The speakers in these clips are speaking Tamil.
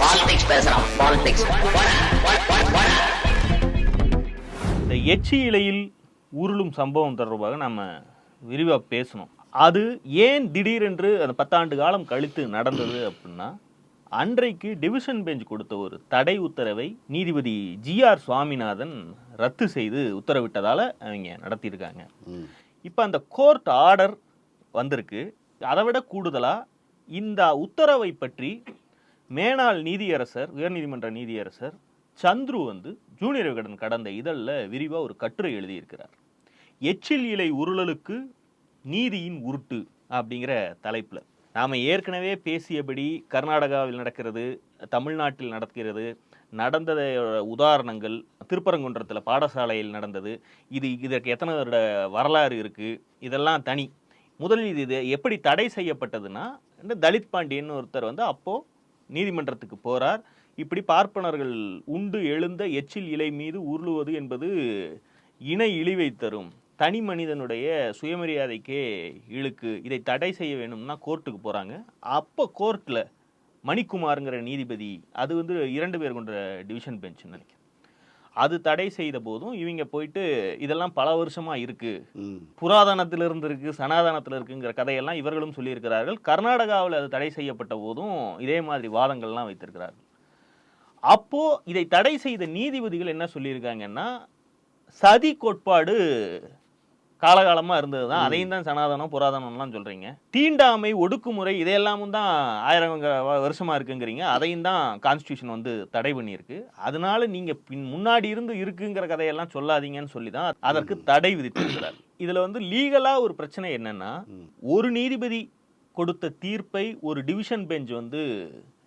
பாலிடிக்ஸ் பேசுறான் பாலிடிக்ஸ் இந்த எச்சி இலையில் உருளும் சம்பவம் தொடர்பாக நம்ம விரிவாக பேசணும். அது ஏன் திடீரென்று அந்த பத்தாண்டு காலம் கழித்து நடந்தது அப்படின்னா அன்றைக்கு டிவிஷன் பெஞ்ச் கொடுத்த ஒரு தடை உத்தரவை நீதிபதி ஜிஆர் சுவாமிநாதன் ரத்து செய்து உத்தரவிட்டதால அவங்க நடத்தியிருக்காங்க. இப்போ அந்த கோர்ட் ஆர்டர் வந்திருக்கு. அதை விட கூடுதலாக இந்த உத்தரவை பற்றி மேனாள் நீதியரசர் உயர்நீதிமன்ற நீதியரசர் சந்துரு வந்து ஜூனியர் விகடன் கடந்த இதழில் விரிவாக ஒரு கட்டுரை எழுதியிருக்கிறார். எச்சில் இலை உருளலுக்கு நீதியின் உருட்டு அப்படிங்கிற தலைப்பில். நாம் ஏற்கனவே பேசியபடி கர்நாடகாவில் நடக்கிறது தமிழ்நாட்டில் நடக்கிறது நடந்த உதாரணங்கள் திருப்பரங்குன்றத்தில் பாடசாலையில் நடந்தது இது இதற்கு எத்தனை வருட வரலாறு இருக்குது இதெல்லாம் தனி. முதலில் இது எப்படி தடை செய்யப்பட்டதுன்னா இந்த தலித் பாண்டியன் ஒருத்தர் வந்து அப்போது நீதிமன்றத்துக்கு போறார். இப்படி பார்ப்பனர்கள் உண்டு எழுந்த எச்சில் இலை மீது உருளுவது என்பது இணை இழிவை தரும். தனி மனிதனுடைய சுயமரியாதைக்கே இழுக்கு. இதை தடை செய்ய வேணும்னா கோர்ட்டுக்கு போறாங்க. அப்போ கோர்ட்ல மணிக்குமாருங்கிற நீதிபதி அது வந்து இரண்டு பேர் கொண்ட டிவிஷன் பெஞ்ச் நினைக்கிறேன். அது தடை செய்த போதும் இவங்க போயிட்டு இதெல்லாம் பல வருஷமா இருக்கு. ம். புராதனத்தில் இருந்து இருக்கு சனாதனத்தில் இருக்குங்கிற கதையெல்லாம் இவர்களும் சொல்லியிருக்கிறார்கள். கர்நாடகாவில் அது தடை செய்யப்பட்ட போதும் இதே மாதிரி வாதங்கள்லாம் வைத்திருக்கிறார்கள். அப்போ இதை தடை செய்த நீதிபதிகள் என்ன சொல்லியிருக்காங்கன்னா சதி கோட்பாடு காலகாலமா இருந்தது தான் அதையும் தான் சனாதனம் புராதனம்லாம் சொல்றீங்க. தீண்டாமை ஒடுக்குமுறை இதையெல்லாமும் தான் ஆயிரம் வ- வருஷமா இருக்குங்கிறீங்க. அதையும் தான் கான்ஸ்டியூஷன் வந்து தடை பண்ணியிருக்கு. அதனால நீங்க பின் முன்னாடி இருந்து இருக்குங்கிற கதையெல்லாம் சொல்லாதீங்கன்னு சொல்லி தான் அதற்கு தடை விதித்திருக்கிறார். இதுல வந்து லீகலா ஒரு பிரச்சனை என்னன்னா ஒரு நீதிபதி கொடுத்த தீர்ப்பை ஒரு டிவிஷன் பெஞ்ச் வந்து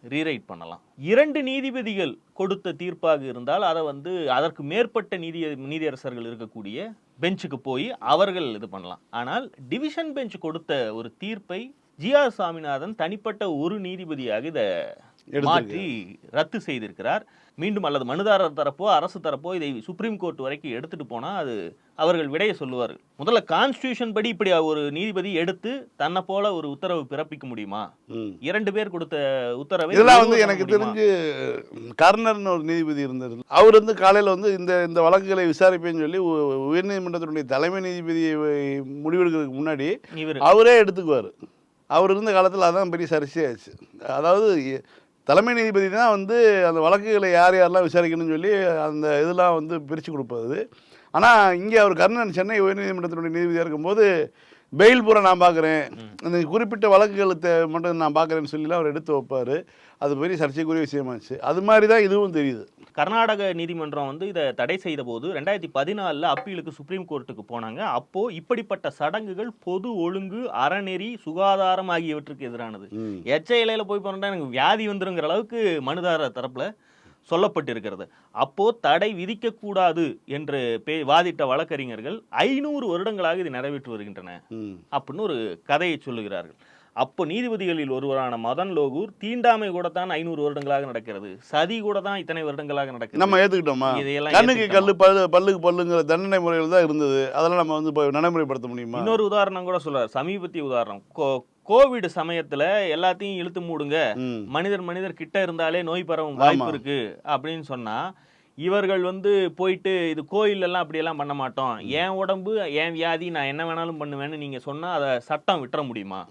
ரீரைட் பண்ணலாம். இரண்டு நீதிபதிகள் கொடுத்த தீர்ப்பாக இருந்தால் அதை வந்து அதற்கு மேற்பட்ட நீதி நீதியரசர்கள் இருக்கக்கூடிய பெஞ்சுக்கு போய் அவர்கள் இது பண்ணலாம். ஆனால் டிவிஷன் பெஞ்ச் கொடுத்த ஒரு தீர்ப்பை ஜிஆர் சாமிநாதன் தனிப்பட்ட ஒரு நீதிபதியாக இதை மாற்றி ரத்து செய்திருக்கிறார். மீண்டும் அல்லது மனுதாரர் தரப்போ அரசு தரப்போ இதை சுப்ரீம் கோர்ட் வரைக்கும் எடுத்துட்டு போனா அது அவர்கள் விடைய சொல்லுவார்கள். முதல்ல கான்ஸ்டியூஷன் படி இப்படி ஒரு நீதிபதி எடுத்து தன்னை போல ஒரு உத்தரவு பிறப்பிக்க முடியுமா. இரண்டு பேர் கொடுத்த உத்தரவை இதெல்லாம் வந்து எனக்கு? தெரிஞ்சு கர்னர்னு ஒரு நீதிபதி இருந்தார் அவர் வந்து காலையில் வந்து இந்த இந்த வழக்குகளை விசாரிப்பேன்னு சொல்லி உயர்நீதிமன்றத்தினுடைய தலைமை நீதிபதியை முடிவெடுக்கிறதுக்கு முன்னாடி அவரே எடுத்துக்குவார். அவர் இருந்த காலத்தில் அதான் பெரிய சரிசையாச்சு அதாவது தலைமை நீதிபதி தான் வந்து அந்த வழக்குகளை யார் யாரெல்லாம் விசாரிக்கணும்னு சொல்லி அந்த இதெல்லாம் வந்து பிரித்து கொடுப்பது. ஆனால் இங்கே அவர் கர்ணன் சென்னை உயர்நீதிமன்றத்தினுடைய நீதிபதியாக இருக்கும்போது பெயில் பூரா நான் பார்க்குறேன் அந்த குறிப்பிட்ட வழக்குகளை மட்டும் நான் பார்க்குறேன்னு சொல்லிலாம் அவர் எடுத்து வைப்பார். அது பெரிய சர்ச்சைக்குரிய விஷயமாச்சு. அது மாதிரி தான் இதுவும் தெரியுது. கர்நாடக நீதிமன்றம் வந்து இதை தடை செய்த போது ரெண்டாயிரத்தி பதினாலில் அப்பீலுக்கு சுப்ரீம் கோர்ட்டுக்கு போனாங்க. அப்போ இப்படிப்பட்ட சடங்குகள் பொது ஒழுங்கு அறநெறி சுகாதாரம் ஆகியவற்றுக்கு எதிரானது. எச்ச இலையில போய் போனோம்னா எனக்கு வியாதி வந்துருங்கிற அளவுக்கு மனுதாரர் தரப்புல சொல்லப்பட்டிருக்கிறது. அப்போ தடை விதிக்கக்கூடாது என்று பே வாதிட்ட வழக்கறிஞர்கள் ஐநூறு வருடங்களாக இது நிறைவேற்றி வருகின்றன. அப்படின்னு ஒரு கதையை சொல்லுகிறார்கள். அப்போ நீதிபதிகளில் ஒருவரான மதன் லோகூர் தீண்டாமை கூட தான் ஐநூறு வருடங்களாக நடக்கிறது. சதி கூட தான் இத்தனை வருடங்களாக நடக்கிறது. நம்ம ஏற்றுக்கிட்டோமா இதையெல்லாம் கண்ணுக்கு ஏத்துக்கிட்டோமா? கல்லு பல்லு பல்லுக்கு பல்லுங்கிற தண்டனை முறையில் தான் இருந்தது. அதெல்லாம் நம்ம வந்து இப்போ நடைமுறைப்படுத்த முடியுமா? இன்னொரு உதாரணம் கூட சொல்றாரு. சமீபத்திய உதாரணம். கோவிட் சமயத்துல எல்லாத்தையும் இழுத்து மூடுங்க. மனிதர் மனிதர் கிட்ட இருந்தாலே நோய் பரவும் வாய்ப்பு. இருக்கு அப்படின்னு சொன்னா இவர்கள் வந்து போயிட்டு இது கோயில் எல்லாம் அப்படியெல்லாம் பண்ண மாட்டோம். என் உடம்பு என் வியாதி நான் என்ன வேணாலும் பண்ணுவேன்னு நீங்க சொன்னா அதை சட்டம் விட்டுற முடியுமா?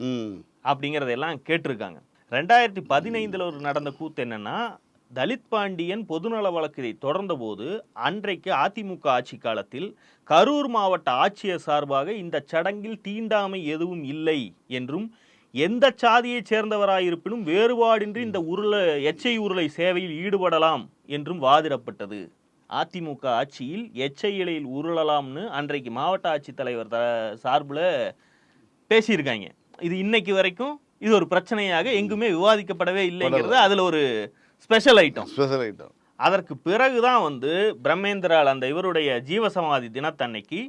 அப்படிங்கிறதெல்லாம் கேட்டிருக்காங்க. ரெண்டாயிரத்தி பதினைந்தில் ஒரு நடந்த கூத்து என்னன்னா தலித் பாண்டியன் பொதுநல வழக்கு தொடர்ந்த போது அன்றைக்கு அதிமுக ஆட்சி காலத்தில் கரூர் மாவட்ட ஆட்சியர் சார்பாக இந்த சடங்கில் தீண்டாமை எதுவும் இல்லை என்றும் எந்த சாதியைச் சேர்ந்தவராயிருப்பினும் வேறுபாடின்றி இந்த உருளை எச்சை உருளை சேவையில் ஈடுபடலாம் என்றும் வாதிடப்பட்டது. அதிமுக ஆட்சியில் எச்சை இலையில் உருளலாம்னு அன்றைக்கு மாவட்ட ஆட்சித்தலைவர் த சார்பில் பேசியிருக்காங்க. இது இன்னைக்கு வரைக்கும் இது ஒரு பிரச்சனையாக எங்குமே விவாதிக்கப்படவே இல்லைங்கிறது அதுல ஒரு ஸ்பெஷல் ஐட்டம் ஸ்பெஷல் ஐட்டம் அதற்கு பிறகுதான் வந்து பிரம்மேந்திரால் அந்த இவருடைய ஜீவசமாதி தினத்தன்னைக்கு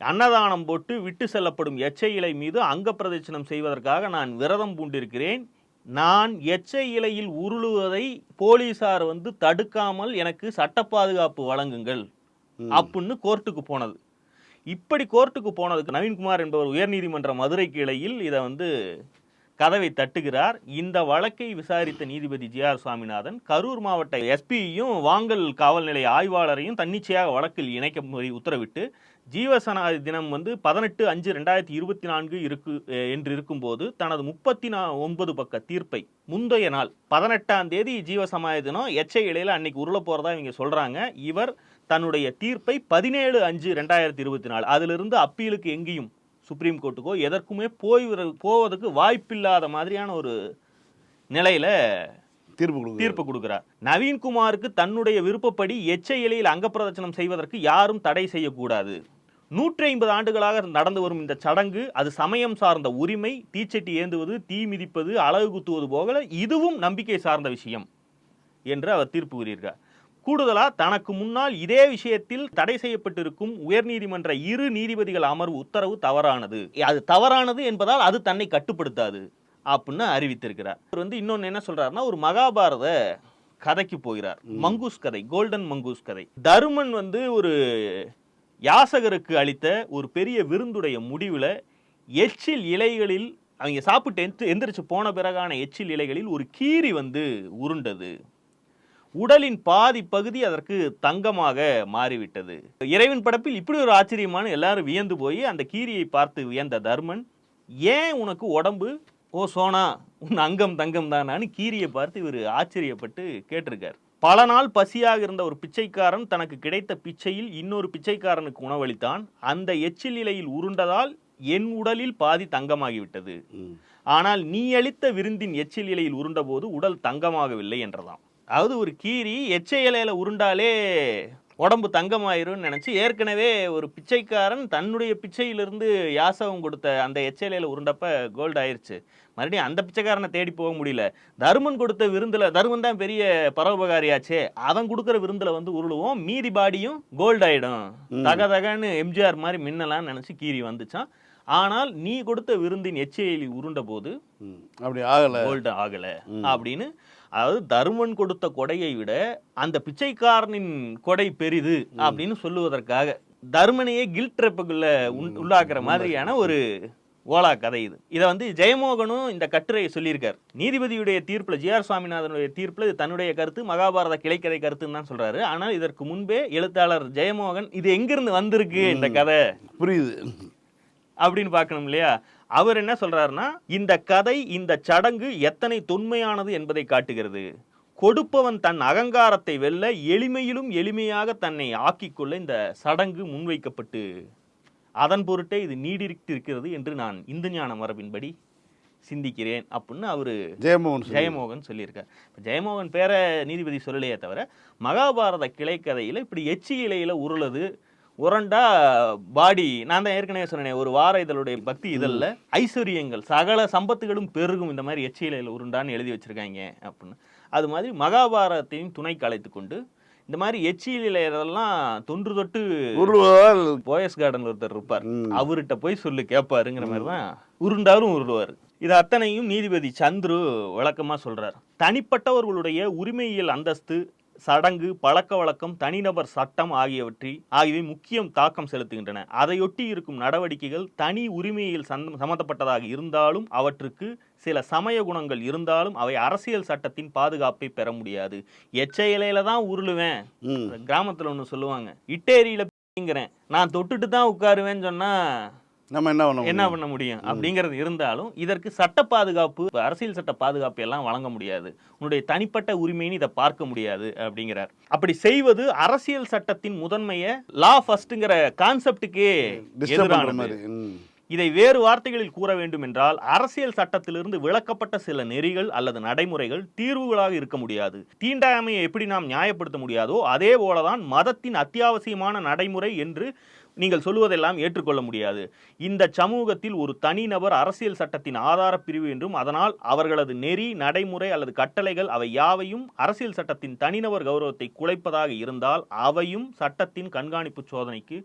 அன்னதானம் போட்டு விட்டு செல்லப்படும் எச்சை இலை மீது அங்க பிரதட்சணம் செய்வதற்காக நான் விரதம் பூண்டிருக்கிறேன். நான் எச்சை இலையில் உருளுவதை போலீசார் வந்து தடுக்காமல் எனக்கு சட்ட பாதுகாப்பு வழங்குங்கள். அப்படின்னு கோர்ட்டுக்கு போனது. இப்படி கோர்ட்டுக்கு போனதுக்கு நவீன்குமார் என்பவர் உயர்நீதிமன்ற மதுரை கிளையில் இதை வந்து கதவை தட்டுகிறார். இந்த வழக்கை விசாரித்த நீதிபதி ஜி ஆர் சுவாமிநாதன் கரூர் மாவட்ட எஸ்பியையும் வாங்கல் காவல் நிலைய ஆய்வாளரையும் தன்னிச்சையாக வழக்கில் இணைக்கும்படி உத்தரவிட்டு ஜீவசனாதி தினம் வந்து பதினெட்டு அஞ்சு ரெண்டாயிரத்தி இருபத்தி நான்கு இருக்கு என்று இருக்கும்போது தனது முப்பத்தி நா ஒன்பது பக்க தீர்ப்பை முந்தைய நாள் பதினெட்டாம் தேதி ஜீவசமாதி தினம் எச்சை இலையில அன்னைக்கு உருள போறதா இவங்க சொல்றாங்க. இவர் தன்னுடைய தீர்ப்பை பதினேழு அஞ்சு ரெண்டாயிரத்தி இருபத்தி நாலு அதிலிருந்து அப்பீலுக்கு எங்கேயும் சுப்ரீம் கோர்ட்டுக்கோ எதற்குமே போய் போவதற்கு வாய்ப்பில்லாத மாதிரியான ஒரு நிலையில தீர்ப்பு கொடுக்குது தீர்ப்பு கொடுக்கிறார். நவீன்குமாருக்கு தன்னுடைய விருப்பப்படி எச்சை இலையில் அங்கப்பிரதட்சணம் செய்வதற்கு யாரும் தடை செய்யக்கூடாது. நூற்றி ஐம்பது ஆண்டுகளாக நடந்து வரும் இந்த சடங்கு அது சமயம் சார்ந்த உரிமை தீச்சட்டி ஏந்துவது தீ மிதிப்பது அழகு குத்துவது போக இதுவும் நம்பிக்கை சார்ந்த விஷயம் என்று அவர் தீர்ப்பு கூறியிருக்கார். கூடுதலா தனக்கு முன்னால் இதே விஷயத்தில் தடை செய்யப்பட்டிருக்கும் உயர்நீதிமன்ற இரு நீதிபதிகள் அமர்வு உத்தரவு தவறானது. அது தவறானது என்பதால் அது தன்னை கட்டுப்படுத்தாது அப்படின்னு அறிவித்திருக்கிறார். அவர் வந்து இன்னொன்னு என்ன சொல்றாருன்னா ஒரு மகாபாரத கதைக்கு போகிறார். மங்கூஸ் கதை கோல்டன் மங்கூஸ் கதை. தருமன் வந்து ஒரு யாசகருக்கு அளித்த ஒரு பெரிய விருந்துடைய முடிவில் எச்சில் இலைகளில் அவங்க சாப்பிட்டு எந்த எந்திரிச்சு போன பிறகான எச்சில் இலைகளில் ஒரு கீரி வந்து உருண்டது. உடலின் பாதி பகுதி அதற்கு தங்கமாக மாறிவிட்டது. இறைவன் படப்பில் இப்படி ஒரு ஆச்சரியமான எல்லாரும் வியந்து போய் அந்த கீரியை பார்த்து வியந்த தர்மன் ஏன் உனக்கு உடம்பு? ஓ சோனா உன் அங்கம் தங்கம் தானான்னு கீரியை பார்த்து இவர் ஆச்சரியப்பட்டு கேட்டிருக்கார். பல நாள் பசியாக இருந்த ஒரு பிச்சைக்காரன் தனக்கு கிடைத்த பிச்சையில் இன்னொரு பிச்சைக்காரனுக்கு உணவளித்தான். அந்த எச்சில் இலையில் உருண்டதால் என் உடலில் பாதி தங்கமாகிவிட்டது. ஆனால் நீ அளித்த விருந்தின் எச்சில் இலையில் உருண்டபோது உடல் தங்கமாகவில்லை என்றதாம். அதாவது ஒரு கீரி எச்சை இலையில உருண்டாலே உடம்பு தங்கமாயிரும்னு நினைச்சு ஏற்கனவே ஒரு பிச்சைக்காரன் தன்னுடைய பிச்சையிலிருந்து யாசகம் கொடுத்த அந்த எச்சை இலையில உருண்டப்ப கோல்டு ஆயிருச்சு. மறுபடியும் அந்த பிச்சைக்காரனை தேடி போக முடியல. தருமன் கொடுத்த விருந்துல தருமன் தான் பெரிய பரோபகாரியாச்சே. அவன் கொடுக்குற விருந்துல வந்து உருளுவோம். மீதி பாடியும் கோல்டு ஆயிடும். தக தகன்னு எம்ஜிஆர் மாதிரி மின்னலாம்னு நினைச்சு கீரி வந்துச்சான். ஆனால் நீ கொடுத்த விருந்தின் எச்சையில் உருண்ட போது. அப்படி ஆகலை. கோல்டு ஆகல. அப்படின்னு அதாவது தருமன் கொடுத்த கொடையை விட அந்த பிச்சைக்காரனின் கொடை பெரிது அப்படின்னு சொல்லுவதற்காக தருமனையே கில்ட் ட்ரெப்புக்குள்ள உள்ளாக்குற மாதிரியான ஒரு ஓலா கதை இது. இதை வந்து ஜெயமோகனும் இந்த கட்டுரையை சொல்லியிருக்கார். நீதிபதியுடைய தீர்ப்புல ஜி ஆர் சுவாமிநாதனுடைய தீர்ப்புல இது தன்னுடைய கருத்து மகாபாரத கிளைக்கதை கருத்துன்னு தான் சொல்றாரு. ஆனால் இதற்கு முன்பே எழுத்தாளர் ஜெயமோகன் இது எங்கிருந்து வந்திருக்கு? இந்த கதை. புரியுது. அப்படின்னு பார்க்கணும் இல்லையா? அவர் என்ன சொல்றாருன்னா இந்த கதை இந்த சடங்கு எத்தனை தொன்மையானது என்பதை காட்டுகிறது கொடுப்பவன் தன் அகங்காரத்தை வெல்ல எளிமையிலும் எளிமையாக தன்னை ஆக்கிக்கொள்ள இந்த சடங்கு முன்வைக்கப்பட்டு அதன் பொருட்டே இது நீடித்திருக்கிறது என்று நான் இந்து ஞான மரபின்படி சிந்திக்கிறேன் அப்படின்னு அவரு ஜெயமோகன். ஜெயமோகன் சொல்லியிருக்கார் ஜெயமோகன் பேர நீதிபதி சொல்லலையே தவிர மகாபாரத கிளைக்கதையில இப்படி எச்சி இலையில உருளுது உரண்டா பாடி நான் தான் ஏற்கனவே சொன்னேன் ஒரு வார இதழுடைய பக்தி இதழில் ஐஸ்வர்யங்கள் சகல சம்பத்துகளும் பெருகும் இந்த மாதிரி எச்சி இலையில உருண்டான்னு எழுதி வச்சிருக்காங்க அப்படின்னு. அது மாதிரி மகாபாரதத்தையும் துணைக்கு அழைத்து கொண்டு இந்த மாதிரி எச்சி இலையிலெல்லாம் தொன்று தொட்டு போயஸ் கார்டன் ஒருத்தர் இருப்பார். அவர்கிட்ட போய் சொல்லு கேட்பாருங்கிற மாதிரி தான் உருண்டாரும் உருளுவார். இது அத்தனையும் நீதிபதி சந்துரு விளக்கமா சொல்றார். தனிப்பட்டவர்களுடைய உரிமையியல் அந்தஸ்து சடங்கு பழக்க வழக்கம் தனிநபர் சட்டம் ஆகியவற்றி ஆகியவை முக்கியம் தாக்கம் செலுத்துகின்றன. அதையொட்டி இருக்கும் நடவடிக்கைகள் தனி உரிமையில் சந்த- சம்பந்தப்பட்டதாக இருந்தாலும் அவற்றுக்கு சில சமய குணங்கள் இருந்தாலும் அவை அரசியல் சட்டத்தின் பாதுகாப்பை பெற முடியாது. எச்ச இலையில தான் உருளுவேன். கிராமத்துல ஒண்ணு சொல்லுவாங்க. இட்டேரியில நான் தொட்டுட்டு தான் உட்காருவேன்னு சொன்னா நம்ம என்ன பண்ண என்ன? பண்ண முடியும்? அப்படிங்கிறது இருந்தாலும் இதற்கு சட்ட பாதுகாப்பு அரசியல் சட்ட பாதுகாப்பு எல்லாம் வழங்க முடியாது. உன்னுடைய தனிப்பட்ட உரிமைன்னு இதை பார்க்க முடியாது அப்படிங்கிறார். அப்படி செய்வது அரசியல் சட்டத்தின் முதன்மையை லா ஃபர்ஸ்ட்ங்கிற கான்செப்டுக்கே எதிரானது. இதை வேறு வார்த்தைகளில் கூற வேண்டும் என்றால் அரசியல் சட்டத்திலிருந்து விளக்கப்பட்ட சில நெறிகள் அல்லது நடைமுறைகள் தீர்வுகளாக இருக்க முடியாது. தீண்டாமையை எப்படி நாம் நியாயப்படுத்த முடியாதோ அதே போலதான் மதத்தின் அத்தியாவசியமான நடைமுறை என்று நீங்கள் சொல்லுவதெல்லாம் ஏற்றுக்கொள்ள முடியாது. இந்த சமூகத்தில் ஒரு தனிநபர் அரசியல் சட்டத்தின் ஆதார பிரிவு என்றும் அதனால் அவர்களது நெறி நடைமுறை அல்லது கட்டளைகள் அவை யாவையும் அரசியல் சட்டத்தின் தனிநபர் கௌரவத்தை குலைப்பதாக இருந்தால் அவையும் சட்டத்தின் கண்காணிப்பு சோதனைக்கு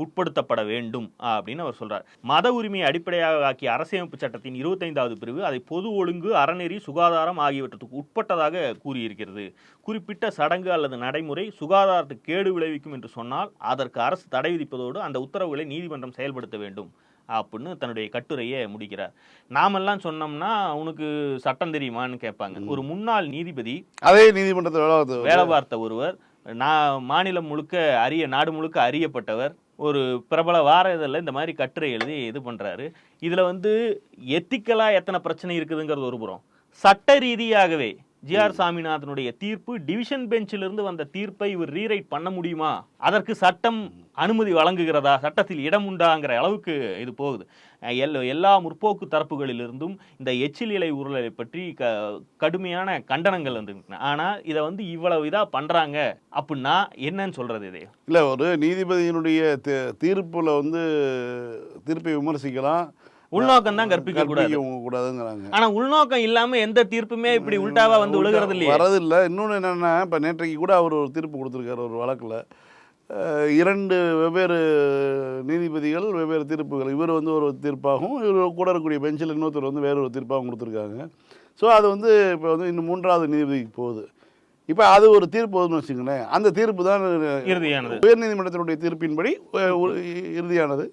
உட்படுத்தப்பட வேண்டும் அப்படின்னு அவர் சொல்றார். மத உரிமையை அடிப்படையாக ஆக்கிய அரசியலமைப்பு சட்டத்தின் இருபத்தைந்தாவது பிரிவு அதை பொது ஒழுங்கு அறநெறி சுகாதாரம் ஆகியவற்றுக்கு உட்பட்டதாக கூறியிருக்கிறது. குறிப்பிட்ட சடங்கு அல்லது நடைமுறை சுகாதாரத்துக்கு கேடு விளைவிக்கும் என்று சொன்னால் அதற்கு அரசு தடை விதிப்பதோடு அந்த உத்தரவுகளை நீதிமன்றம் செயல்படுத்த வேண்டும் அப்படின்னு தன்னுடைய கட்டுரையை முடிக்கிறார். நாமெல்லாம் சொன்னோம்னா உனக்கு சட்டம் தெரியுமான்னு கேட்பாங்க. ஒரு முன்னாள் நீதிபதி அதே நீதிமன்றத்தில் வேலை பார்த்த ஒருவர் நான் மாநிலம் முழுக்க அறிய நாடு முழுக்க அறியப்பட்டவர் ஒரு பிரபல வார இதழில் இந்த மாதிரி கட்டுரை எழுதி இது பண்றாரு. இதுல வந்து எத்திக்கலா எத்தனை பிரச்சனை இருக்குதுங்கிறது ஒரு புறம். சட்ட ரீதியாகவே ஜிஆர் சாமிநாதனுடைய தீர்ப்பு டிவிஷன் பெஞ்சிலிருந்து வந்த தீர்ப்பை இவர் ரீரைட் பண்ண முடியுமா? அதற்கு சட்டம் அனுமதி வழங்குகிறதா? சட்டத்தில் இடம் உண்டாங்கிற அளவுக்கு இது போகுது. எல் எல்லா முற்போக்கு தரப்புகளிலிருந்தும் இந்த எச்சில் இலை உருளை பற்றி க கடுமையான கண்டனங்கள் வந்து ஆனா இதை வந்து இவ்வளவு இதா பண்றாங்க அப்படின்னா என்னன்னு சொல்றது இது? இல்லை ஒரு நீதிபதியினுடைய தீர்ப்புல வந்து தீர்ப்பை விமர்சிக்கலாம். உள்நோக்கம் தான் கற்பிக்க கூடாது கூடாதுங்கிறாங்க. ஆனா உள்நோக்கம் இல்லாம எந்த தீர்ப்புமே இப்படி உல்டாவா வந்து விழுகிறது இல்லையே வரதில்லை. இன்னொன்று என்னென்னா இப்போ நேற்றைக்கு கூட அவர் ஒரு தீர்ப்பு கொடுத்துருக்காரு ஒரு வழக்கில். இரண்டு வெவ்வேறு நீதிபதிகள் வெவ்வேறு தீர்ப்புகள். இவர் வந்து ஒரு தீர்ப்பாகவும் இவர் கூட இருக்கக்கூடிய பெஞ்சில் இன்னொருத்தர் வந்து வேறு ஒரு தீர்ப்பாகவும் கொடுத்துருக்காங்க. ஸோ அது வந்து இப்போ வந்து இன்னும் மூன்றாவது நீதிபதிக்கு போகுது. இப்போ அது ஒரு தீர்ப்பு வருதுன்னு வச்சுங்களேன் அந்த தீர்ப்பு தான் இறுதியானது. உயர்நீதிமன்றத்தினுடைய தீர்ப்பின்படி இறுதியானது.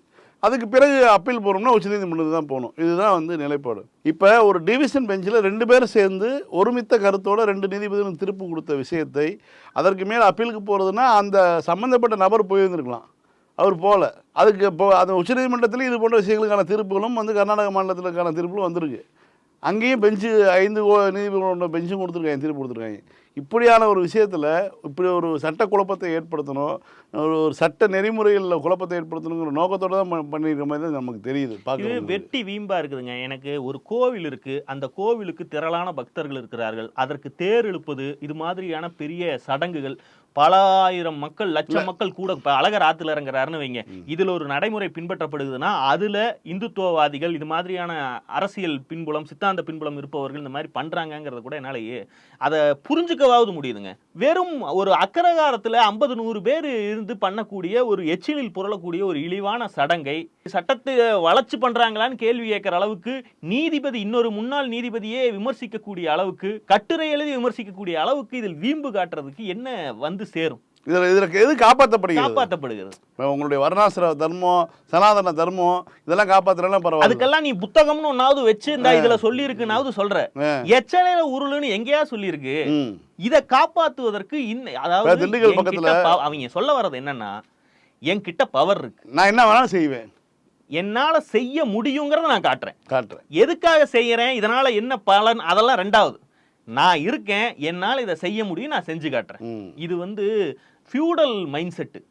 அதுக்கு பிறகு அப்பீல் போகிறோம்னா உச்சநீதிமன்றத்துக்கு தான் போகணும். இதுதான் வந்து நிலைப்பாடு. இப்போ ஒரு டிவிஷன் பெஞ்சில் ரெண்டு பேரும் சேர்ந்து ஒருமித்த கருத்தோட ரெண்டு நீதிபதிகளும் திருப்பு கொடுத்த விஷயத்தை அதற்கு மேல் அப்பீலுக்கு போகிறதுனா அந்த சம்மந்தப்பட்ட நபர் போயிருந்துருக்கலாம். அவர் போகல அதுக்கு இப்போ அந்த உச்சநீதிமன்றத்திலையும் இது போன்ற விஷயங்களுக்கான தீர்ப்புகளும் வந்து கர்நாடக மாநிலத்திற்கான தீர்ப்புகளும் வந்திருக்கு. அங்கேயும் பெஞ்சு ஐந்து நீதிபதிகளோட பெஞ்சும் கொடுத்துருக்காங்க தீர்ப்பு கொடுத்துருக்காங்க. இப்படியான ஒரு விஷயத்தில் இப்படி ஒரு சட்ட குழப்பத்தை ஏற்படுத்தணும் ஒரு ஒரு சட்ட நெறிமுறைகளில் குழப்பத்தை ஏற்படுத்தணுங்கிற நோக்கத்தோட தான் ப- பண்ணியிருக்க மாதிரி தான் நமக்கு தெரியுது இது பார்க்குறது வெட்டி வீம்பா இருக்குதுங்க. எனக்கு ஒரு கோவில் இருக்கு. அந்த கோவிலுக்கு திரளான பக்தர்கள் இருக்கிறார்கள். அதற்கு தேர் இழுப்பது இது மாதிரியான பெரிய சடங்குகள் பல ஆயிரம் மக்கள் லட்சம் மக்கள் கூட அழகர் ஆத்துல இறங்குறாருன்னு வைங்க. இதுல ஒரு நடைமுறை பின்பற்றப்படுதுன்னா அதுல இந்துத்துவவாதிகள் இது மாதிரியான அரசியல் பின்புலம் சித்தாந்த பின்புலம் இருப்பவர்கள் இந்த மாதிரி பண்றாங்கங்கிறத கூட என்னாலேயே அதை புரிஞ்சுக்கவாவது முடியுதுங்க. வெறும் ஒரு அக்கரகாரத்தில் ஐம்பது நூறு பேர் இருந்து பண்ணக்கூடிய ஒரு எச்சிலில் புரளக்கூடிய ஒரு இழிவான சடங்கை சட்டத்தை வளர்ச்சி பண்ணுறாங்களான்னு கேள்வி கேட்குற அளவுக்கு நீதிபதி இன்னொரு முன்னாள் நீதிபதியே விமர்சிக்கக்கூடிய அளவுக்கு கட்டுரை எழுதி விமர்சிக்கக்கூடிய அளவுக்கு இதில் வீம்பு காட்டுறதுக்கு என்ன வந்து சேரும்? இதில் இதற்கு எது காப்பாற்றப்படுகிறது? காப்பாற்றப்படுகிறது. உங்களுடைய வர்ணாசிர தர்மம் சனாதன தர்மம் இதெல்லாம் காப்பாற்றுறதுலாம் பரவாயில்ல. அதுக்கெல்லாம் நீ புத்தகம்னு ஒன்னாவது வச்சு இந்த இதுல சொல்லி இருக்குனாவது சொல்ற. ஆ. எச்சலையில உருளுன்னு எங்கேயா சொல்லியிருக்கு? இத காப்பாத்துவதற்கு இன்ன இப்ப அதாவது திண்டுக்கல் பக்கத்துல- அவங்க சொல்ல வர்றது என்னன்னா என்கிட்ட பவர் இருக்கு. நான் என்ன வேணாலும் செய்வேன். என்னால செய்ய முடியுங்கிறத நான் காட்டுறேன். காட்டுறேன். எதுக்காக செய்யறேன்? இதனால என்ன பலன்? அதெல்லாம் ரெண்டாவது. நான் இருக்கேன் என்னால இதை செய்ய முடியும் நான் செஞ்சு காட்டுறேன். இது வந்து ஃபியூடல் மைண்ட் செட்டு.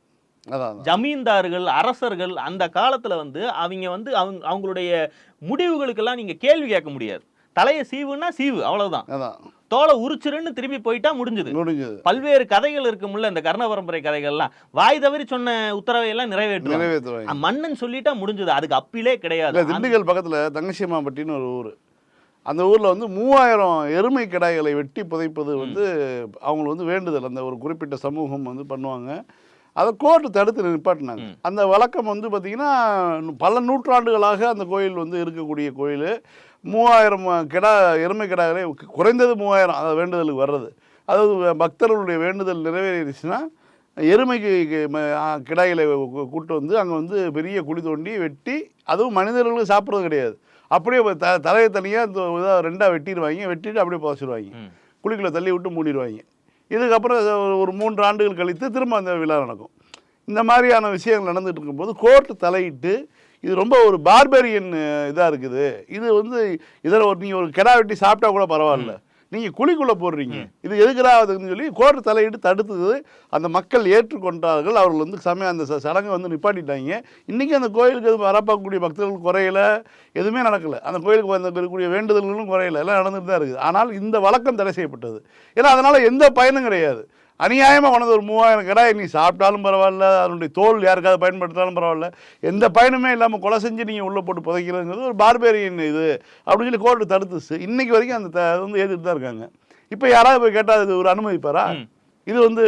ஜமீன்தார்கள் அரசர்கள் அந்த காலத்துல வந்து அவங்க வந்து அவங்க அவங்களுடைய முடிவுகளுக்கெல்லாம் நீங்க கேள்வி கேட்க முடியாது. தலையை சீவுன்னா சீவு அவ்வளவுதான். தோலை உரிச்சிருன்னு திரும்பி போயிட்டா முடிஞ்சது. பல்வேறு கதைகள் இருக்கும்ல இந்த கர்ண பரம்பரை கதைகள்லாம். வாய் தவறி சொன்ன உத்தரவை எல்லாம் அஹ் மன்னன் சொல்லிட்டா முடிஞ்சது அதுக்கு அப்பீலே கிடையாது. திண்டுக்கல் பக்கத்தில் தங்கச்சியம்மாப்பட்டின்னு ஒரு ஊர். அந்த ஊரில் வந்து மூவாயிரம் எருமை கிடாய்களை வெட்டி புதைப்பது வந்து அவங்களுக்கு வந்து வேண்டுதல். அந்த ஒரு குறிப்பிட்ட சமூகம் வந்து பண்ணுவாங்க. அதை கோர்ட்டு தடுத்து நிப்பாட்டினாங்க. அந்த வழக்கம் வந்து பார்த்திங்கன்னா பல நூற்றாண்டுகளாக அந்த கோயில் வந்து இருக்கக்கூடிய கோயில். மூவாயிரம் கிடா எருமை கிடாய்களை குறைந்தது மூவாயிரம் அது வேண்டுதலுக்கு வர்றது. அதாவது பக்தர்களுடைய வேண்டுதல் நிறைவேறிடுச்சுன்னா எருமைக்கு கிடாய்களை கூட்டு வந்து அங்கே வந்து பெரிய குழி தோண்டி வெட்டி அதுவும் மனிதர்களுக்கு சாப்பிட்றது கிடையாது. அப்படியே த தலையை தனியாக இதாக ரெண்டாக வெட்டிடுவாங்க. வெட்டிட்டு அப்படியே புதைச்சிடுவாங்க. குழிக்குள்ள தள்ளி விட்டு மூடிடுவாங்க. இதுக்கப்புறம் ஒரு- ஒரு மூன்று ஆண்டுகள் கழித்து திரும்ப அந்த விழா நடக்கும். இந்த மாதிரியான விஷயங்கள் நடந்துட்டு இருக்கும்போது கோர்ட்டு தலையிட்டு இது ரொம்ப ஒரு பார்பெரியன் இதாக இருக்குது. இது வந்து இதில் ஒரு நீங்கள் ஒரு கிடா வெட்டி சாப்பிட்டா கூட பரவாயில்ல. நீங்கள் குழிக்குள்ளே போடுறீங்க. இது எதுக்குறாதுன்னு சொல்லி கோர்ட்டு தலையிட்டு தடுத்தது அந்த மக்கள் ஏற்றுக்கொண்டார்கள். அவர்கள் வந்து சமயம் அந்த சடங்கை வந்து நிப்பாட்டிட்டாங்க. இன்றைக்கி அந்த கோயிலுக்கு எதுவும் வரப்பாக்கக்கூடிய பக்தர்கள் குறையல. எதுவுமே நடக்கலை. அந்த கோயிலுக்கு வந்து இருக்கக்கூடிய வேண்டுதல்களும் குறையல. எல்லாம் நடந்துட்டு தான் இருக்குது. ஆனால் இந்த வழக்கம் தடை செய்யப்பட்டது. ஏன்னா அதனால் எந்த பயனும் கிடையாது. அநியாயமாக கொண்டது ஒரு மூவாயிரம் கிடாய் நீ சாப்பிட்டாலும் பரவாயில்ல அதனுடைய தோல் யாருக்காவது பயன்படுத்தினாலும் பரவாயில்ல. எந்த பயனுமே இல்லாமல் கொலை செஞ்சு நீங்கள் உள்ளே போட்டு புதைக்கிறதுங்கிறது ஒரு பார்பேரியன் இது அப்படின்னு சொல்லி கோர்ட்டு தடுத்துச்சு. இன்னைக்கு வரைக்கும் அந்த த- அது வந்து ஏற்றுட்டு தான் இருக்காங்க. இப்போ யாராவது போய் கேட்டால் இது ஒரு அனுமதிப்பாரா. இது வந்து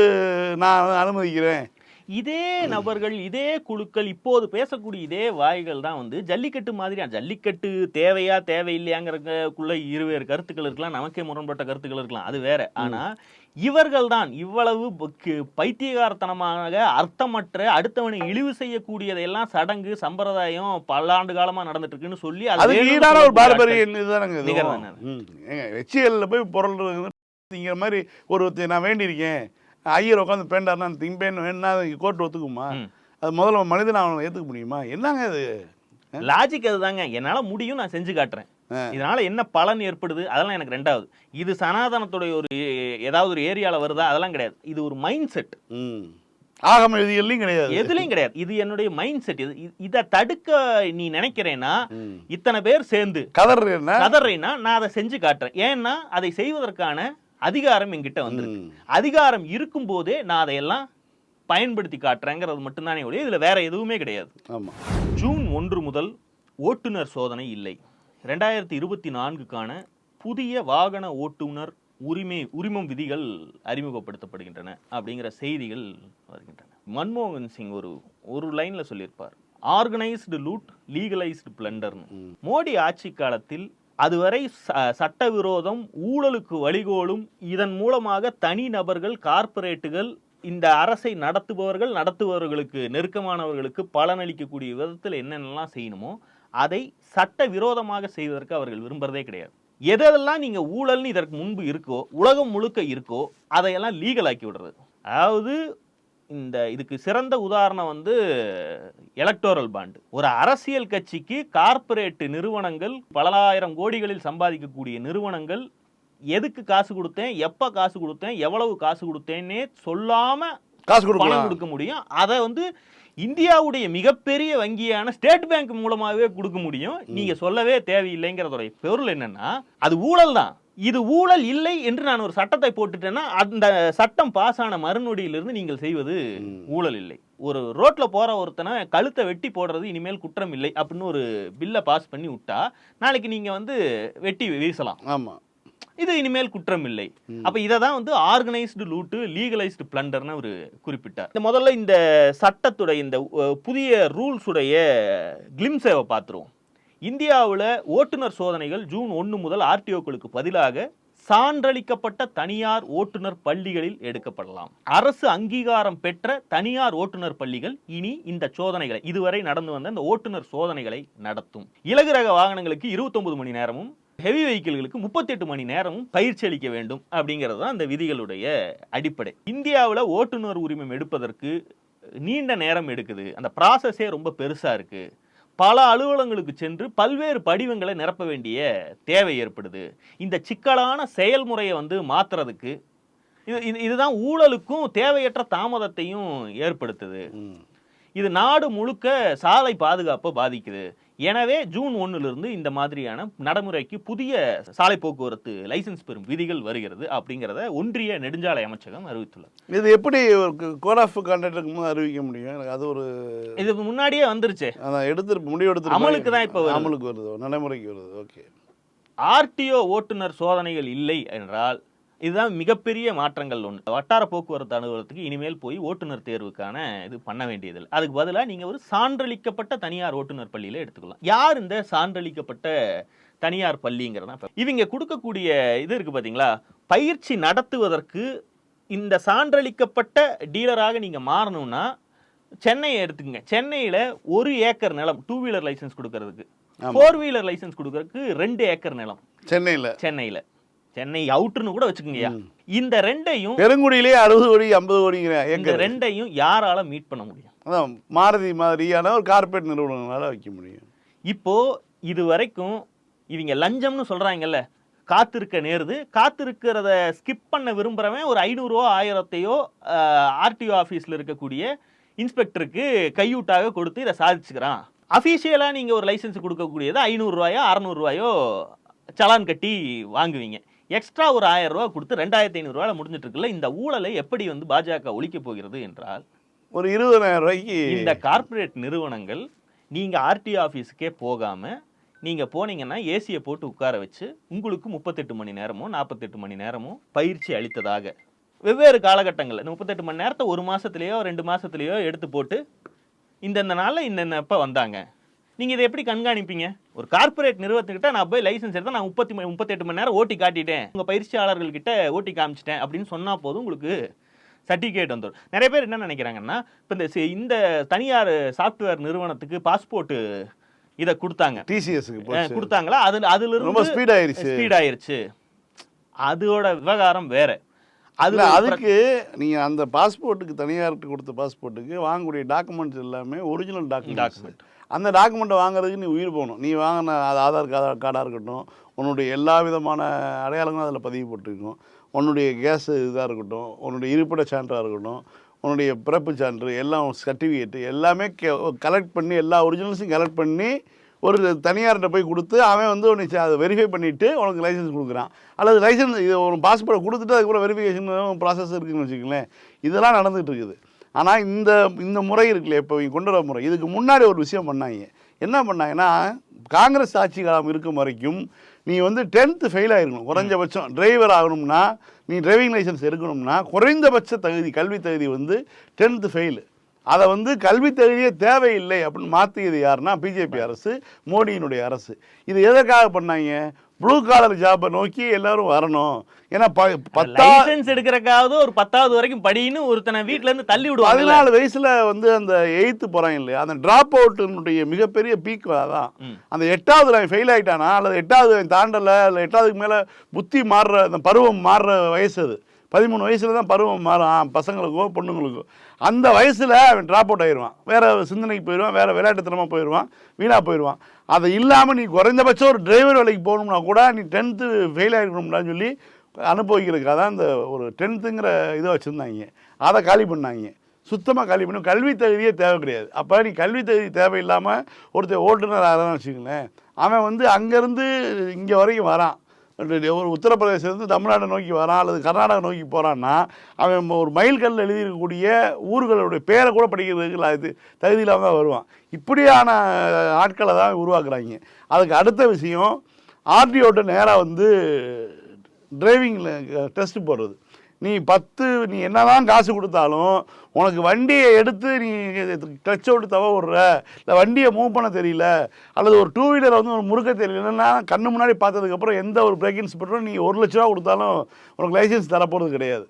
நான் அனுமதிக்கிறேன். இதே நபர்கள் இதே குழுக்கள் இப்போது பேசக்கூடிய இதே வாய்கள் தான் வந்து ஜல்லிக்கட்டு மாதிரியா? ஜல்லிக்கட்டு தேவையா தேவையில்லையாங்கிறதுக்குள்ள இருவேறு கருத்துக்கள் இருக்கலாம். நமக்கே முரண்பட்ட கருத்துக்கள் இருக்கலாம். அது வேற. ஆனா இவர்கள்தான் இவ்வளவு பைத்தியகாரத்தனமாக அர்த்தமற்ற அடுத்தவனை இழிவு செய்யக்கூடியதையெல்லாம் சடங்கு சம்பிரதாயம் பல ஆண்டு காலமா நடந்துட்டு இருக்குன்னு சொல்லி அது வேணும்னு ஈடான ஒரு சொல்லக்கூடிய பார்பரியன் இதுதானங்க நிகழ்வு தானே இதுவும். ம். ஏங்க எச்சிஎல்ல போய் பொருள்ங்கிற மாதிரி ஒரு நான் வேண்டியிருக்கேன். ஐயர் உட்காந்து பேண்டாருனா திம்பேன் வேணா கோர்ட் ஒத்துக்குமா. அது முதல்ல மனிதன் அவனை ஏற்றுக்க முடியுமா? என்னங்க இது? லாஜிக் அதுதாங்க. என்னால முடியும் நான் செஞ்சு காட்டுறேன். இதனால என்ன பலன் ஏற்படுது? அதெல்லாம் எனக்கு ரெண்டாவது. இது சனாதனத்துடைய ஒரு ஏதாவது ஒரு ஏரியால வருதா? அதெல்லாம் கிடையாது. இது ஒரு மைண்ட் செட் ஆகம விதிகள்லையும் கிடையாது. எதுலயும் கிடையாது. இது என்னுடைய மைண்ட் செட் இது இத தடுக்க நீ நினைக்கிறேன்னா. இத்தனை பேர் சேர்ந்து கதர் என்ன கதறேன்னா நான் அதை செஞ்சு காட்டுறேன். ஏன்னா அதை செய்வதற்கான அதிகாரம் என்கிட்ட வந்திருக்கு. அதிகாரம் இருக்கும் போதே நான் அதையெல்லாம் பயன்படுத்தி காட்டுறேங்கிறது மட்டும்தானே ஒழிய இதுல வேற எதுவுமே கிடையாது. ஆமா. ஜூன் ஒன்று முதல் ஓட்டுநர் சோதனை இல்லை. ரெண்டாயிரத்தி இருபத்தி நான்குக்கான புதிய வாகன ஓட்டுநர் உரிமை உரிமம் விதிகள் அறிமுகப்படுத்தப்படுகின்றன அப்படிங்கிற செய்திகள் வருகின்றன. மன்மோகன் சிங் ஒரு ஒரு லைன்ல சொல்லியிருப்பார். ஆர்கனைஸ்டு லூட் லீகலைஸ்டு பிளண்டர்னு மோடி ஆட்சி காலத்தில் அதுவரை ச- சட்டவிரோதம் ஊழலுக்கு வழிகோலும் இதன் மூலமாக தனி நபர்கள் கார்ப்பரேட்டுகள் இந்த அரசை நடத்துபவர்கள் நடத்துபவர்களுக்கு நெருக்கமானவர்களுக்கு பலனளிக்கக்கூடிய விதத்தில் என்னென்னலாம் செய்யணுமோ அதை சட்ட விரோதமாக செய்வதற்கு அவர்கள் விரும்புறதே கிடையாது. எதெல்லாம் நீங்க ஊழல்னு இதற்கு முன்பு இருக்கோ உலகம் முழுக்க இருக்கோ அதையெல்லாம் லீகல் ஆக்கி விடுறது. அதாவது இந்த இதுக்கு சிறந்த உதாரணம் வந்து எலக்டோரல் பாண்டு ஒரு அரசியல் கட்சிக்கு கார்ப்பரேட் நிறுவனங்கள் பலாயிரம் கோடிகளில் சம்பாதிக்கக்கூடிய நிறுவனங்கள் எதுக்கு காசு கொடுத்தேன் எப்ப காசு கொடுத்தேன் எவ்வளவு காசு கொடுத்தேன்னே சொல்லாம காசு கொடுக்க முடியும். அதை வந்து இந்தியாவுடைய மிகப்பெரிய வங்கியான ஸ்டேட் பேங்க் மூலமாகவே கொடுக்க முடியும். நீங்க சொல்லவே தேவையில்லைங்கிறதோடைய பொருள் என்னன்னா அது ஊழல் தான். இது ஊழல் இல்லை என்று நான் ஒரு சட்டத்தை போட்டுட்டேன்னா அந்த சட்டம் பாஸ் ஆன மறுநொடியிலிருந்து நீங்கள் செய்வது ஊழல் இல்லை. ஒரு ரோட்ல போற ஒருத்தனை கழுத்தை வெட்டி போடுறது இனிமேல் குற்றம் இல்லை அப்படின்னு ஒரு பில்லை பாஸ் பண்ணி விட்டா நாளைக்கு நீங்க வந்து வெட்டி வீசலாம். ஆமா. இது இனிமேல் குற்றம் இல்லை அப்ப இதை தான் வந்து ஆர்கனைஸ்டு லூட்டு லீகலைஸ்டு பிளண்டர்னு அவர் குறிப்பிட்டார். இந்த முதல்ல இந்த சட்டத்துடைய இந்த புதிய ரூல்ஸ் உடைய கிளிம்ஸை பார்த்துருவோம். இந்தியாவில் ஓட்டுநர் சோதனைகள் ஜூன் ஒன்று முதல் ஆர்டிஓக்களுக்கு பதிலாக சான்றளிக்கப்பட்ட தனியார் ஓட்டுநர் பள்ளிகளில் எடுக்கப்படலாம். அரசு அங்கீகாரம் பெற்ற தனியார் ஓட்டுநர் பள்ளிகள் இனி இந்த சோதனைகளை இதுவரை நடந்து வந்த இந்த ஓட்டுநர் சோதனைகளை நடத்தும். இலகு ரக வாகனங்களுக்கு 29 மணி நேரமும் ஹெவி வெஹிக்கிள்களுக்கு 38 மணி நேரமும் பயிற்சி அளிக்க வேண்டும் அப்படிங்கிறது தான் அந்த விதிகளுடைய அடிப்படை. இந்தியாவில் ஓட்டுநர் உரிமம் எடுப்பதற்கு நீண்ட நேரம் எடுக்குது. அந்த ப்ராசஸே ரொம்ப பெருசா இருக்கு. பல அலுவலகங்களுக்கு சென்று பல்வேறு படிவங்களை நிரப்ப வேண்டிய தேவை ஏற்படுது. இந்த சிக்கலான செயல்முறையை வந்து மாத்துறதுக்கு இது இது- இதுதான் ஊழலுக்கும் தேவையற்ற தாமதத்தையும் ஏற்படுத்துது. இது நாடு முழுக்க சாலை பாதுகாப்பை பாதிக்குது. எனவே ஜூன் ஒன்றிலிருந்து இந்த மாதிரியான நடைமுறைக்கு புதிய சாலை போக்குவரத்து லைசென்ஸ் பெறும் விதிகள் வருகிறது அப்படிங்கிறத ஒன்றிய நெடுஞ்சாலை அமைச்சகம் அறிவித்துள்ளது. இது எப்படி ஒரு கோட் ஆஃப் கான்டாக்டுக்கு போது அறிவிக்க முடியும்? எனக்கு அது ஒரு இது முன்னாடியே வந்துருச்சு. அதான் எடுத்து முடிவு எடுத்து அமலுக்கு தான் இப்ப. அமலுக்கு வருது நடைமுறைக்கு வருது ஓகே ஆர்டிஓ ஓட்டுநர் சோதனைகள் இல்லை என்றால் இதுதான் மிகப்பெரிய மாற்றங்கள் ஒன்று வட்டார போக்குவரத்து அலுவலகத்துக்கு இனிமேல் போய் ஓட்டுநர் தேர்வுக்கான இது பண்ண வேண்டியதில்லை. அதுக்கு பதிலாக நீங்கள் ஒரு சான்றளிக்கப்பட்ட தனியார் ஓட்டுநர் பள்ளியில் எடுத்துக்கலாம். யார் இந்த சான்றளிக்கப்பட்ட தனியார் பள்ளிங்கிறதா? இவங்க கொடுக்கக்கூடிய இது இருக்கு பார்த்தீங்களா பயிற்சி நடத்துவதற்கு இந்த சான்றளிக்கப்பட்ட டீலராக நீங்கள் மாறணும்னா சென்னையை எடுத்துக்கங்க. சென்னையில் ஒரு ஏக்கர் நிலம் டூ வீலர் லைசென்ஸ் கொடுக்கறதுக்கு. ஃபோர் வீலர் லைசென்ஸ் கொடுக்கறதுக்கு ரெண்டு ஏக்கர் நிலம். சென்னையில். சென்னையில. சென்னை அவுட்னு கூட வச்சுக்கோங்கய்யா. இந்த ரெண்டையும் பெருங்குடியிலே அறுபது கோடி ஐம்பது கோடிங்கிற இந்த ரெண்டையும் யாரால மீட் பண்ண முடியும்? அதான் மாருதி மாதிரியான ஒரு கார்பரேட் நிறுவனங்களால வைக்க முடியும். இப்போ இது வரைக்கும் இவங்க லஞ்சம்னு சொல்றாங்கல்ல காத்திருக்க நேருது. காத்திருக்கிறத ஸ்கிப் பண்ண விரும்புறவன் ஒரு ஐநூறுரூவா ஆயிரத்தையோ ஆர்டிஓ ஆஃபீஸில் இருக்கக்கூடிய இன்ஸ்பெக்டருக்கு கையூட்டாக கொடுத்து இதை சாதிச்சுக்கிறான். அஃபீஷியலாக நீங்கள் ஒரு லைசென்ஸ் கொடுக்கக்கூடியது ஐநூறுரூவாயோ அறநூறுவாயோ சலான் கட்டி வாங்குவீங்க. எக்ஸ்ட்ரா ஒரு ஆயிரம் ரூபாய் கொடுத்து ரெண்டாயிரத்தி ஐநூறுரூவாயில் முடிஞ்சிட்டு இருக்குல்ல இந்த ஊழலை எப்படி வந்து பாஜக ஒழிக்கப் போகிறது என்றால் ஒரு இருபதாயிரம் ரூபாய்க்கு இந்த கார்ப்பரேட் நிறுவனங்கள் நீங்க ஆர்டி ஆஃபீஸுக்கே போகாம நீங்க போனீங்கன்னா ஏசியை போட்டு உட்கார வச்சு உங்களுக்கு முப்பத்தெட்டு மணி நேரமோ நாற்பத்தெட்டு மணி நேரமோ பயிற்சி அளித்ததாக. வெவ்வேறு காலகட்டங்களில் இந்த முப்பத்தெட்டு மணி நேரத்தை ஒரு மாசத்துலயோ ரெண்டு மாசத்துலயோ எடுத்து போட்டு இந்தந்த நாள்ல இந்தந்த அப்ப வந்தாங்க? நீங்க இதை எப்படி கண்காணிப்பீங்க? ஒரு கார்ப்பரேட் நிறுவனத்துக்கிட்ட நான் போய் லைசென்ஸ் எடுத்தா நான் முப்பத்தி முப்பத்தெட்டு மணி நேரம் ஓட்டி காட்டிட்டேன். உங்க பயிற்சியாளர்கள் கிட்ட ஓட்டி காமிச்சிட்டேன் அப்படின்னு சொன்னா போதும் உங்களுக்கு சர்டிஃபிகேட் வந்துடும் நிறைய பேர் என்ன நினைக்கிறாங்கன்னா இப்போ இந்த இந்த தனியார் சாஃப்ட்வேர் நிறுவனத்துக்கு பாஸ்போர்ட் இதை கொடுத்தாங்க. போச்சு. கொடுத்தாங்களா? அதுல அதுல ரொம்ப ஸ்பீட் ஆயிருச்சு. ஸ்பீட் ஆயிருச்சு. அதோட விவகாரம் வேற. அது இல்ல அதுக்கு நீங்க அந்த பாஸ்போர்ட்டுக்கு தனியார்கிட்ட கொடுத்த பாஸ்போர்ட்டுக்கு வாங்கக்கூடிய டாக்குமெண்ட்ஸ் எல்லாமே ஒரிஜினல் டாக்குமெண்ட் அந்த டாக்குமெண்ட்டை வாங்குறதுக்கு நீ உயிர் போகணும். நீ வாங்கின அது ஆதார் கார்டாக கார்டாக இருக்கட்டும் உன்னுடைய எல்லா விதமான அடையாளங்களும் அதில் பதிவு போட்டிருக்கும். உன்னுடைய கேஸ் இதாக இருக்கட்டும் உன்னுடைய இருப்பிட சான்றாக இருக்கட்டும் உன்னுடைய பிறப்பு சான்று எல்லாம் சர்டிஃபிகேட்டு எல்லாமே கலெக்ட் பண்ணி எல்லா ஒரிஜினல்ஸையும் கலெக்ட் பண்ணி ஒரு தனியார்கிட்ட போய் கொடுத்து அவன் வந்து உன்னை அதை வெரிஃபை பண்ணிவிட்டு உனக்கு லைசன்ஸ் கொடுக்குறான். அல்லது லைசன்ஸ் இது ஒரு பாஸ்போர்ட்டை கொடுத்துட்டு அதுக்கப்புறம் வெரிஃபிகேஷன் ப்ராசஸ் இருக்குதுன்னு வச்சுக்கங்களேன். இதெல்லாம் நடந்துகிட்டு இருக்குது. ஆனால் இந்த இந்த முறை இருக்குல்ல இப்போ இவங்க கொண்டு வர முறை. இதுக்கு முன்னாடி ஒரு விஷயம் பண்ணாங்க. என்ன பண்ணாங்கன்னா காங்கிரஸ் ஆட்சி காலம் இருக்கும் வரைக்கும் நீ வந்து டென்த்து ஃபெயில் ஆயிருக்கணும். குறைஞ்சபட்சம் டிரைவர் ஆகணும்னா நீ டிரைவிங் லைசன்ஸ் எடுக்கணும்னா குறைந்தபட்ச தகுதி கல்வி தகுதி வந்து டென்த்து ஃபெயிலு அதை வந்து கல்வி தகுதியே தேவையில்லை அப்படின்னு மாற்றியது யாருன்னா பிஜேபி அரசு மோடியினுடைய அரசு. இது எதற்காக பண்ணாங்க? ப்ளூ காலர் ஜாப்பை நோக்கி எல்லாரும் வரணும். ஏன்னா லைசென்ஸ் எடுக்கிறக்காவது ஒரு பத்தாவது வரைக்கும் படின்னு ஒருத்தனை வீட்ல இருந்து தள்ளி விடுவாங்க பதினாலு வயசுல வந்து அந்த எயித்து போறாங்க இல்லையா? அந்த டிராப் அவுட்டினுடைய மிகப்பெரிய பீக் அதான். அந்த எட்டாவது அவன் ஃபெயில் ஆயிட்டானா? அல்லது எட்டாவது தாண்டல? இல்லை எட்டாவதுக்கு மேல புத்தி மாறுற அந்த பருவம் மாறுற வயசு அது. பதிமூணு வயசுல தான் பருவம் மாறும். பசங்களுக்கோ பொண்ணுங்களுக்கோ. அந்த வயசில் அவன் ட்ராப் அவுட் ஆயிடுவான் வேறு சிந்தனைக்கு போயிடுவான் வேறு விளையாட்டுத்தனமாக போயிடுவான் வீணாக போயிடுவான் அதை இல்லாமல் நீ குறைந்தபட்சம் ஒரு டிரைவர் வேலைக்கு போகணும்னா கூட நீ டென்த்து ஃபெயில் ஆகிருக்கணும்னான்னு சொல்லி அனுபவிக்கிறதுக்காக தான் அந்த ஒரு டென்த்துங்கிற இதை வச்சுருந்தாங்க. அதை காலி பண்ணாங்க. சுத்தமாக காலி பண்ணும் கல்வி தகுதியே தேவை கிடையாது. அப்போ நீ கல்வி தகுதி தேவையில்லாமல் ஒருத்தர் ஓட்டுநர் ஆகிறான்னு வச்சுக்கங்களேன். அவன் வந்து அங்கேருந்து இங்கே வரைக்கும் வரான். ஒரு உத்தரப்பிரதேசத்துலேருந்து தமிழ்நாட்டை நோக்கி வரான் அல்லது கர்நாடகா நோக்கி போகிறான்னா அவன் ஒரு மயில்கல்லில் எழுதியிருக்கக்கூடிய ஊர்களுடைய பேரை கூட படிக்கிறதுக்கு அது தகுதி இல்லாமல் தான் வருவான். இப்படியான ஆட்களை தான் உருவாக்குறாங்க. அதுக்கு அடுத்த விஷயம் ஆர்டிஓட்ட நேராக வந்து டிரைவிங்கில் டெஸ்ட்டு போடுறது. நீ பத்து நீ என்னதான் காசு கொடுத்தாலும் உனக்கு வண்டியை எடுத்து நீ டச் அவுட் தவ விடுற. இல்லை வண்டியை மூவ் பண்ண தெரியல. அல்லது ஒரு டூ வீலரை வந்து ஒரு முறுக்க தெரியலன்னா கண்ணு முன்னாடி பார்த்ததுக்கப்புறம் எந்த ஒரு பிரேக் இன்ஸ்பெக்டரும் நீ ஒரு லட்ச ரூபா கொடுத்தாலும் உனக்கு லைசன்ஸ் தரப்போகிறது கிடையாது.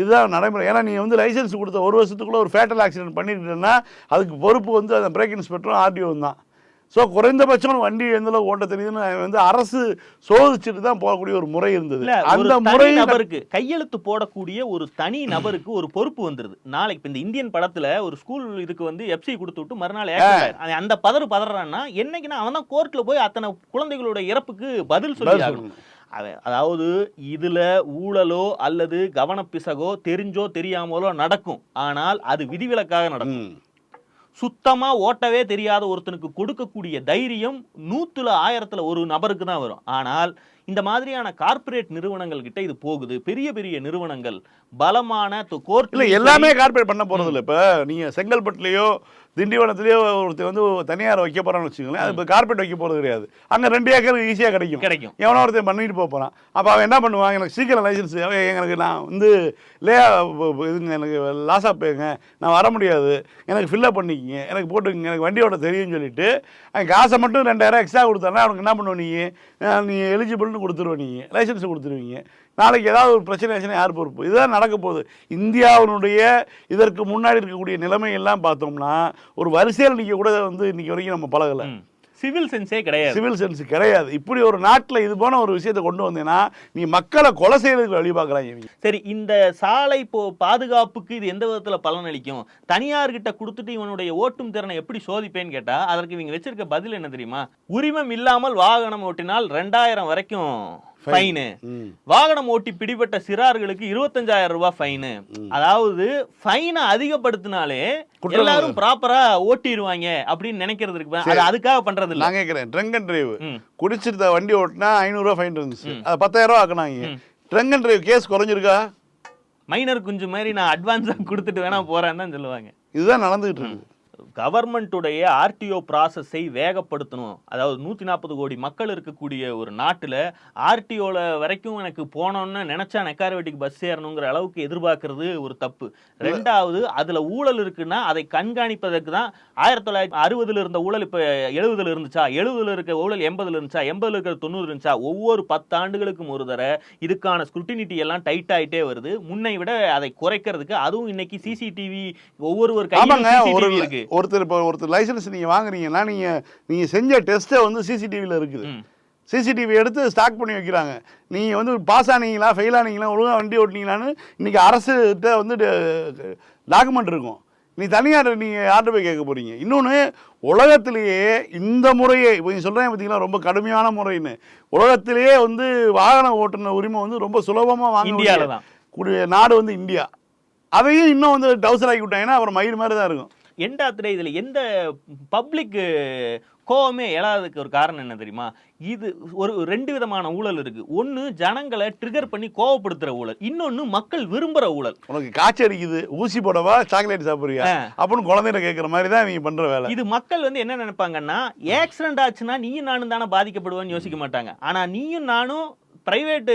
இதுதான் நடைமுறை. ஏன்னா நீ வந்து லைசன்ஸ் கொடுத்த ஒரு வருஷத்துக்குள்ள ஒரு ஃபேட்டல் ஆக்சிடென்ட் பண்ணிக்கிட்டேன்னா அதுக்கு பொறுப்பு வந்து அந்த பிரேக் இன்ஸ்பெக்டரும் ஆர்டிஓவும் தான். ஸோ குறைந்தபட்சம் வண்டி எந்த ஓட்ட தெரியுதுன்னு வந்து அரசு சோதிச்சுட்டு தான் போகக்கூடிய ஒரு முறை இருந்தது. அந்த முறை நபருக்கு கையெழுத்து போடக்கூடிய ஒரு தனி நபருக்கு ஒரு பொறுப்பு வந்துருது. நாளைக்கு இப்ப இந்த இந்தியன் படத்துல ஒரு ஸ்கூல் இதுக்கு வந்து எஃப்சி கொடுத்து விட்டு மறுநாள் அந்த பதறு பதறான்னா என்னைக்குன்னா அவன் தான் கோர்ட்ல போய் அத்தனை குழந்தைகளோட இறப்புக்கு பதில் சொல்லி ஆகணும். அதாவது இதுல ஊழலோ அல்லது கவனப்பிசகோ தெரிஞ்சோ தெரியாமலோ நடக்கும். ஆனால் அது விதிவிலக்காக நடக்கும். சுத்தமா ஓட்டவே தெரியாத ஒருத்தனுக்கு கொடுக்கக்கூடிய தைரியம் நூத்துல ஆயிரத்துல ஒரு நபருக்கு தான் வரும். ஆனால் இந்த மாதிரியான கார்ப்பரேட் நிறுவனங்கள் கிட்ட இது போகுது. பெரிய பெரிய நிறுவனங்கள் பலமான கோர்ட் எல்லாமே கார்பரேட் பண்ண போறது இல்ல இப்ப நீங்க செங்கல்பட்டுலயோ திண்டிவனத்திலயோ ஒருத்தர் வந்து தனியார் வைக்க போறான்னு வச்சுக்கோங்களேன். அது இப்போ கார்பரேட் வைக்க போறது கிடையாது. அங்க ரெண்டு ஏக்கர் ஈஸியா கிடைக்கும். கிடைக்கும். எவனோ ஒருத்தன் பண்ணிட்டு போக போறான். அப்ப அவன் என்ன பண்ணுவான்? எனக்கு சீக்கிரம் லைசன்ஸ் எனக்கு நான் வந்து லே இதுங்க எனக்கு லாஸ் ஆப்பேங்க நான் வர முடியாது. எனக்கு ஃபில்லப் பண்ணிக்கிங்க. எனக்கு போட்டுக்கங்க. எனக்கு வண்டி ஓட்ட தெரியும்னு சொல்லிட்டு காசை மட்டும் ரெண்டாயிரம் எக்ஸ்ட்ரா கொடுத்தானா அவனுக்கு என்ன பண்ணுவ நீ? அஹ் நீ எலிஜிபிள்னு கொடுத்துருவ நீ. லைசன்ஸ் கொடுத்துருவீங்க. நாளைக்கு ஏதாவது ஒரு பிரச்சனை ஆச்சுன்னா யார் பொறுப்பு? இதுதான் நடக்க போகுது. இந்தியாவினுடைய இதற்கு முன்னாடி இருக்கக்கூடிய நிலைமை எல்லாம் பார்த்தோம்னா ஒரு வரிசையில் நிற்க கூட வந்து இன்னைக்கு வரைக்கும் நம்ம பழகலை. சிவில் சென்ஸே கிடையாது. சிவில் சென்ஸ் கிடையாது. இப்படி ஒரு நாட்டில் இது போன ஒரு விஷயத்தை கொண்டு வந்தீங்கன்னா நீ மக்களை கொலை செய்யறதுக்கு வழி பார்க்குறாங்க சரி இந்த சாலை போ பாதுகாப்புக்கு இது எந்த விதத்துல பலன் அளிக்கும்? தனியார்கிட்ட கொடுத்துட்டு இவனுடைய ஓட்டும் திறனை எப்படி சோதிப்பேன்னு கேட்டா அதற்கு இவங்க வச்சிருக்க பதில் என்ன தெரியுமா? உரிமம் இல்லாமல் வாகனம் ஓட்டினால் ரெண்டாயிரம் வரைக்கும் ஃபைனு. வாகனம் ஓட்டி பிடிபட்ட சிறார்களுக்கு இருபத்தஞ்சாயிரம் ரூபாய் ஃபைனு அதாவது ஃபைனை அதிகப்படுத்தினாலே எல்லாரும் ப்ராப்பரா ஓட்டிடுவாங்க அப்படின்னு நினைக்கிறது இருக்கு. அது அதுக்காக பண்றது இல்ல நான் கேட்குறேன் ட்ரங்க் அண்ட் டிரைவ். குடிச்சிருந்த வண்டி ஓட்டினா ஐநூறுரூவா ஃபைன் இருந்துச்சு. அது பத்தாயிரம் ரூபா ஆக்குனாங்க. ட்ரங்க் அண்ட் டிரைவ் கேஸ் குறைஞ்சிருக்கா? மைனர் குஞ்சு மாதிரி நான் அட்வான்ஸா கொடுத்துட்டு வேணா போறேன்னு தான் சொல்லுவாங்க. இதுதான் நடந்துகிட்டு இருக்கு. கவர்மெண்ட்டுடைய ஆர்டிஓ ப்ராசஸை வேகப்படுத்தணும். அதாவது நூற்றி நாற்பது கோடி மக்கள் இருக்கக்கூடிய ஒரு நாட்டில் ஆர்டிஓவில் வரைக்கும் எனக்கு போனோன்னு நினச்சா நெக்காரவேட்டிக்கு பஸ் ஏறணுங்கிற அளவுக்கு எதிர்பார்க்கறது ஒரு தப்பு. ரெண்டாவது அதில் ஊழல் இருக்குன்னா அதை கண்காணிப்பதற்கு தான் ஆயிரத்தி தொள்ளாயிரத்தி அறுபதுல இருந்த ஊழல் இப்போ எழுபதுல இருந்துச்சா? எழுபதுல இருக்க ஊழல் எண்பதுல இருந்துச்சா? எண்பதுல இருக்கிற தொண்ணூறு இருந்துச்சா? ஒவ்வொரு பத்தாண்டுகளுக்கும் ஒரு தடவை இதுக்கான ஸ்க்ரூட்டினிட்டி எல்லாம் டைட் ஆயிட்டே வருது. முன்னை விட அதை குறைக்கிறதுக்கு அதுவும் இன்னைக்கு சிசிடிவி ஒவ்வொரு ஒரு இருக்கு. ஒருத்தர் இப்போ ஒருத்தர் லைசன்ஸ் நீங்கள் வாங்குறீங்கன்னா நீங்கள் நீங்கள் செஞ்ச டெஸ்ட்டை வந்து சிசிடிவியில் இருக்குது. சிசிடிவி எடுத்து ஸ்டாக் பண்ணி வைக்கிறாங்க. நீங்கள் வந்து பாஸ் ஆனீங்களா ஃபெயில் ஆனீங்களா ஒழுங்காக வண்டி ஓட்டினீங்களான்னு இன்றைக்கி அரசுகிட்ட வந்து டாக்குமெண்ட் இருக்கும். நீ தனியார் நீங்கள் யார்கிட்ட போய் கேட்க போகிறீங்க இன்னொன்று உலகத்திலேயே இந்த முறையே இப்போ நீ சொல்கிறேன் பார்த்தீங்களா ரொம்ப கடுமையான முறைன்னு. உலகத்திலேயே வந்து வாகன ஓட்டுன உரிமை வந்து ரொம்ப சுலபமாக வாங்க இந்தியால தான். நாடு வந்து இந்தியா. அதையும் இன்னும் வந்து டவுசர் ஆக்கி விட்டாங்கன்னா அப்புறம் மயில் மாதிரி தான் இருக்கும். எண்டாத்துல இதுல எந்த பப்ளிக் கோவமே எழாததுக்கு ஒரு காரணம் என்ன தெரியுமா? இது ஒரு ரெண்டு விதமான ஊழல் இருக்கு. ஒன்னு ஜனங்களை ட்ரிகர் பண்ணி கோவப்படுத்துற ஊழல். இன்னொன்னு மக்கள் விரும்புற ஊழல். உனக்கு காய்ச்சல் அடிக்குது ஊசி போடவா சாக்லேட் சாப்பிட்றியா. அப்படின்னு குழந்தைகிட்ட கேட்குற மாதிரி தான் இவங்க பண்ணுற வேலை. இது மக்கள் வந்து என்ன நினைப்பாங்கன்னா ஆக்சிடென்ட் ஆச்சுன்னா நீயும் நானும் தானே பாதிக்கப்படுவேன்னு யோசிக்க மாட்டாங்க. ஆனா நீயும் நானும் பிரைவேட்டு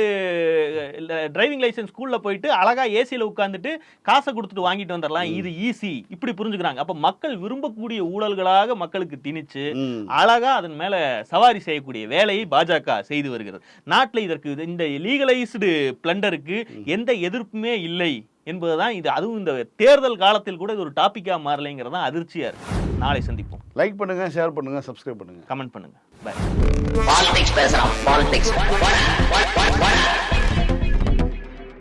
டிரைவிங் லைசென்ஸ் ஸ்கூல்ல போயிட்டு அழகா ஏசியில் உட்காந்துட்டு காசை கொடுத்துட்டு வாங்கிட்டு வந்துடலாம். இது ஈஸி இப்படி புரிஞ்சுக்கிறாங்க. அப்ப மக்கள் விரும்பக்கூடிய ஊழல்களாக மக்களுக்கு திணிச்சு ம். அழகா அதன் மேல சவாரி செய்யக்கூடிய வேலையை பாஜக செய்து வருகிறது. நாட்டில் இதற்கு இது- இந்த லீகலைஸ்டு பிளண்டருக்கு எந்த எதிர்ப்புமே இல்லை. என்பதுதான் இது. அதுவும் இந்த தேர்தல் காலத்தில் கூட இது ஒரு டாபிக்கா மாறலைங்கிறது தான் அதிர்ச்சியா இருக்கு. நாளை சந்திப்போம். லைக் பண்ணுங்க ஷேர் பண்ணுங்க சப்ஸ்கிரைப் பண்ணுங்க. கமெண்ட் பண்ணுங்க. பை பாலிடிக்ஸ் பேசுறான் பாலிடிக்ஸ்